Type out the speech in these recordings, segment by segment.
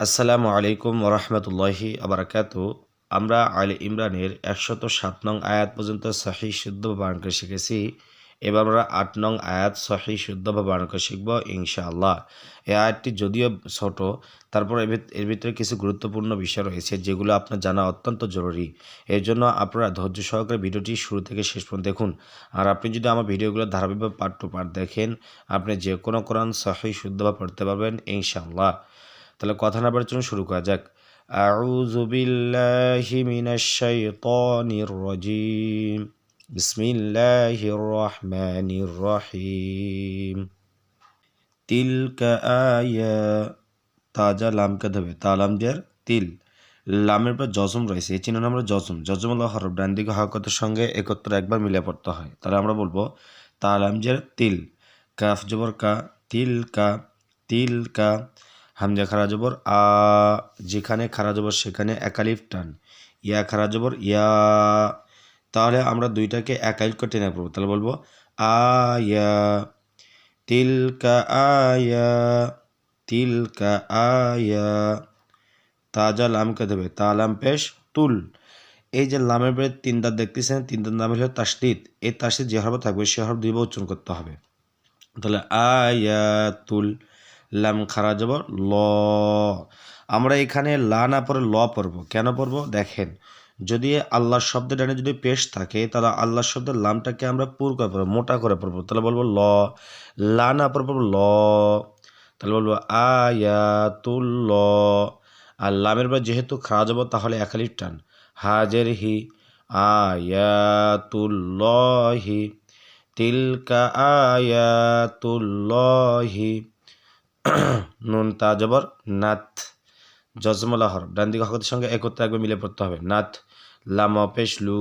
আসসালামু আলাইকুম ওরহমতুল্লাহি আবরাকাত আমরা আলী ইমরানের একশত সাত নং আয়াত পর্যন্ত সহি শুদ্ধ বানান করে শিখেছি। এবার আমরা আট নং আয়াত সহি শুদ্ধ বানান করে শিখব ইনশাআল্লাহ। এই আয়াতটি যদিও ছোট, তারপর এর ভিত- এর ভিতরে কিছু গুরুত্বপূর্ণ বিষয় রয়েছে যেগুলো আপনার জানা অত্যন্ত জরুরি। এর জন্য আপনারা ধৈর্য সহকারে ভিডিওটি শুরু থেকে শেষ পর্যন্ত দেখুন। আর আপনি যদি আমার ভিডিওগুলো ধারাবাহিকভাবে পার্ট টু পার্ট দেখেন, আপনি যে কোনো কোরআন সহি শুদ্ধভাবে পড়তে পারবেন ইনশাআল্লাহ। তাহলে কথা না বলার জন্য শুরু করা যাক أعوذ بالله من الشيطان الرجيم بسم الله الرحمن الرحيم تلك آية তাজা লামকে দেবে তালামদের তিল লামের পর জজম রয়েছে এই চিহ্ন আমরা জজম জজম হলো হরফ ডান দিকে হরকতের সঙ্গে একত্র একবার মিলে পড়তে হয় তাহলে আমরা বলবো তালামজের তিল কাফ জবর কা তিল কা তিল কা হামজা খারা জবর আ, যেখানে খারা জবর সেখানে একালিফ টান। ইয়া খারা জবর ইয়া, তাহলে আমরা দুইটাকে একালিফ করে টেনে পড়ব। তাহলে বলব, আয়া, তিলকা আয়া তিলকা আয়া, তাজা লামকে দেবে? তা লাম পেশ, তুল। এই যে লামের পরে তিন দাঁত দেখতেছেন, তিন দাঁত নাম হলো তাসদিদ এই তাসদিদ যে হরফ থাকবে, সে হরফ দুইবার উচ্চারণ করতে হবে। তাহলে আয়াতুল লাম খারা যাব ল। আমরা এখানে লা না পরে ল পড়ব। কেন পড়ব? দেখেন, যদি আল্লাহ শব্দের ডানে যদি পেশ থাকে, তাহলে আল্লাহ শব্দের লামটাকে আমরা পুর করে পড়ব, মোটা করে পড়ব। তাহলে বলব ল। লা না পরে পড়ব, ল। তাহলে বলব আয়াতুল ল আর লামের পর যেহেতু খাওয়া যাব তাহলে একালিফ টান। হাজের হি আয়াতুল্লহি, তিলকা আয়াতুল্লহি। নুন, তা, জবর নাথ জজমলা হর ডান দিকে হকতের সঙ্গে একত্রে একবার মিলে পড়তে হবে। নাথ লাম পেশ, লু,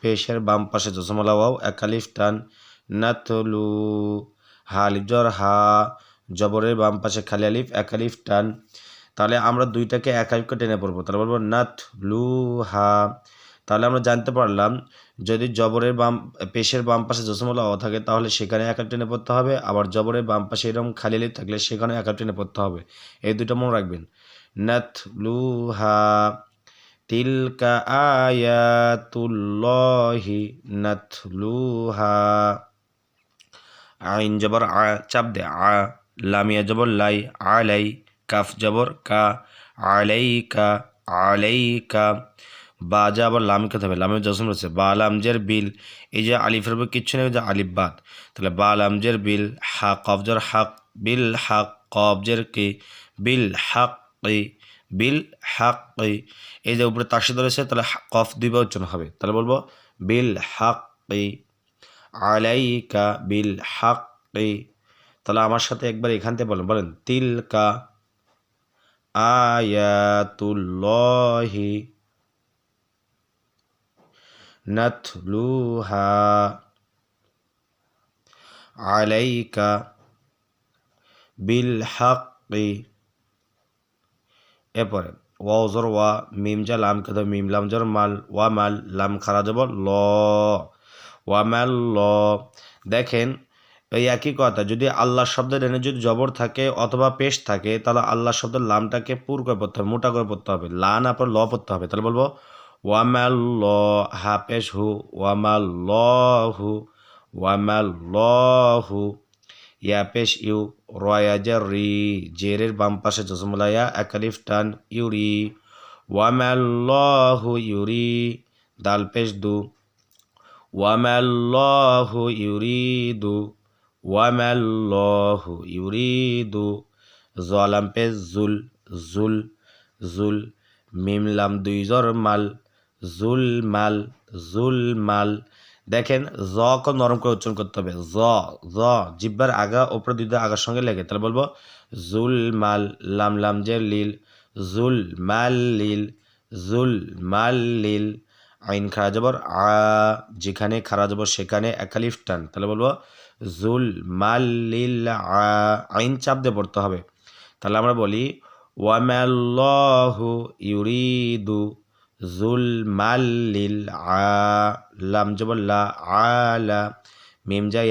পেশের বাম পাশে জজমলা, ওয়াও, একালিফ, টান নাথ লু, হা, আলিফ, জর, হা, জবরের বাম পাশে খালি আলিফ, একালিফ, টান। তাহলে আমরা দুইটাকে এক আলিফকে টেনে পড়ব। তাহলে বলব নাথ লু, হা তাহলে আমরা জানতে পারলাম, যদি জবরের বাম, পেশের বাম পাশে জসমলা অ থাকে, তাহলে সেখানে একা টেনে পড়তে হবে, আবার জবরের বাম পাশে এরকম খালি লিপ থাকলে সেখানে একা টেনে পড়তে হবে। এই দুটো মনে রাখবেন। নাথ লুহা তিলকা আয়াতুল্লাহি নাথ লুহা আইন জবর আ, চাপ দে, আ, লামিয়া জবর লাই আলাই কাফ জবর কা, আলাইকা আলাইকা বা যা আবার লাম খেতে হবে, লামের জসম রয়েছে। বা লামজের বিল, এই যে আলিফের উপর কিচ্ছু নেই যে আলিফ বাদ। তাহলে বা লামজের বিল, হা কবজর হাক বিল হাক কবজের কি? বিল হাক বিল হাক এই যে উপরে তাসিদ রয়েছে, তাহলে কফ দুইবার উচ্চারণ হবে। তাহলে বলব, বিল হাক আলাইকা বিল হাক তাহলে আমার সাথে একবার এখান থেকে বলেন বলেন, তিলকা আয়াতুল্লাহি আলাইকা বিল হাক্কি এরপরে ওয়াজর ওয়া, মিম যা লাম খেতে মিম, লাম, জর, মাল, ওয়া, মাল, লাম, খারা যাব ল, ওয়া, মাল, ল। দেখেন, এই একই কথা, যদি আল্লাহ শব্দের এনে যদি জবর থাকে অথবা পেশ থাকে, তাহলে আল্লাহ শব্দের লামটাকে পুর করে পড়তে হবে, মোটা করে পড়তে হবে, লা না পর ল পড়তে হবে, তাহলে বলব ওয়ামাল ল হা পেশ হু ওয়ামাল ল হু ওয়ামাল ল হু ইয়া পেশ ইউ রয়াজার রি জেরের বাম পাশে জসমলাইয়া একালিফ টান, ইউরি। ওয়ামাল ল হু ইউরি, দাল পেশ দু ওয়ামাল্লাহু ইউরিদু ওয়ামাল্লাহু ইউরিদু। জলাম পে জুল জুল জুল, মিম, লাম, দুই মাল। জুল মাল জুল মাল দেখেন, জ ক নরম করে উচ্চারণ করতে হবে। জ জ, জিব্বার আগা, ওপরে দুই আগার সঙ্গে লেগে। তাহলে বলব জুল মাল লাম লাম যে লিল জুল মাল লিল জুল মাল লিল। আইন খারা জবর, আ, যেখানে খারা জবর সেখানে একালিফ টান। তাহলে বলব জুল মাল্লিল আ, আইন চাপ দিয়ে পড়তে হবে। তাহলে আমরা বলি, ওয়ামাল্লাহু ইউরিদু জুল মাল্লিল আ লাম জবর আলা মিম যা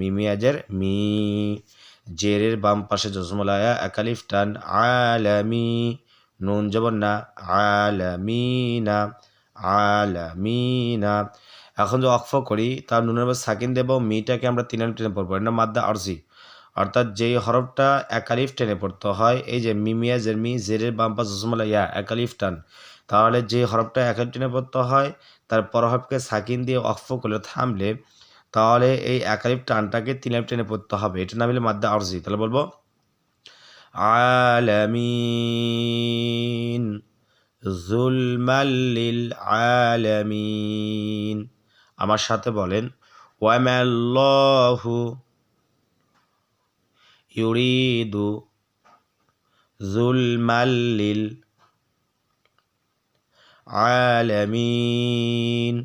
মিমি আজের মি, জেরের বাম পাশে জসমলায়া একালিফ, টান, আলামি, নুন জবর না, আলামিনা আলামিনা। এখন যে অক্ফ করি, তার নুনের উপর সাকিন দেব, মিটাকে আমরা তিন টেনে পড়ব, এটা মাদ্দা আরজি। অর্থাৎ যেই হরফটা একালিফ টেনে পড়তে হয়, এই যে মিমিয়া জের, মি, জেরের বাম পাশ ইয়া, একালিফ, টান তাহলে যে হরফটা একালিফ টেনে পড়তে হয়, তার পর হরফকে সাকিন দিয়ে অক্ফ করলে থামলে, তাহলে এই একালিফ টানটাকে তিন টেনে পড়তে হবে। এটা না মিলে মাদ্দা আরজি। তাহলে বলব, আলামিন জুলমাল্লিল আলামিন। আমার সাথে বলেন, ওয়ামাল্লাহু ইউরিদু জুলমাল্লিল আলামিন।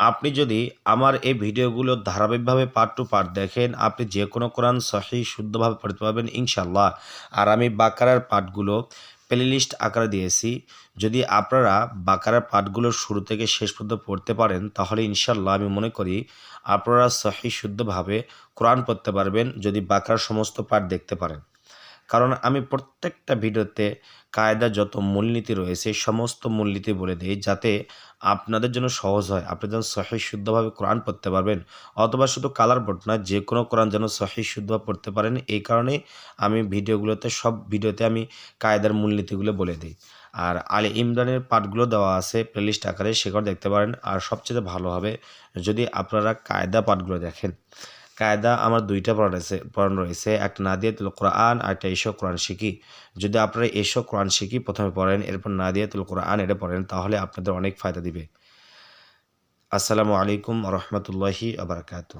আপনি যদি আমার এই ভিডিওগুলো ধারাবাহিকভাবে পার্ট টু পার্ট দেখেন, আপনি যে কোনো কোরআন সহি শুদ্ধভাবে পড়তে পারবেন ইনশাল্লাহ আর আমি বাকারার পাঠগুলো প্লেলিস্ট আকারে দিয়েছি। যদি আপনারা বাকারার পাঠগুলো শুরু থেকে শেষ পর্যন্ত পড়তে পারেন, তাহলে ইনশাল্লাহ আমি মনে করি আপনারা সহি শুদ্ধভাবে কোরআন পড়তে পারবেন, যদি বাকারার সমস্ত পাঠ দেখতে পারেন। কারণ আমি প্রত্যেকটা ভিডিওতে কায়দা যত মূলনীতি রয়েছে, সমস্ত মূলনীতি বলে দিই যাতে আপনাদের জন্য সহজ হয়। আপনি যেন সহি শুদ্ধভাবে কোরআন পড়তে পারবেন অথবা শুধু কালার বোর্ড না যে কোনো কোরআন যেন সহি শুদ্ধভাবে পড়তে পারেন, এই কারণে আমি ভিডিওগুলোতে, সব ভিডিওতে আমি কায়দার মূলনীতিগুলো বলে দিই। আর আলী ইমরানের পাঠগুলো দেওয়া আছে প্লেলিস্ট আকারে, সেগুলো দেখতে পারেন। আর সবচেয়ে ভালো হবে যদি আপনারা কায়দা পাঠগুলো দেখেন। কায়দা আমার দুইটা পড়ান রয়েছে পড়ান রয়েছে। একটা নাদিয়াতুল কোরআন, আর একটা এসব কোরআন শিখি যদি আপনারা এসব কোরআন শিখি প্রথমে পড়েন, এরপর নাদিয়াতুল কোরআন এটা পড়েন, তাহলে আপনাদের অনেক ফায়দা দিবে। আসসালামু আলাইকুম রহমতুল্লাহি আবরকাত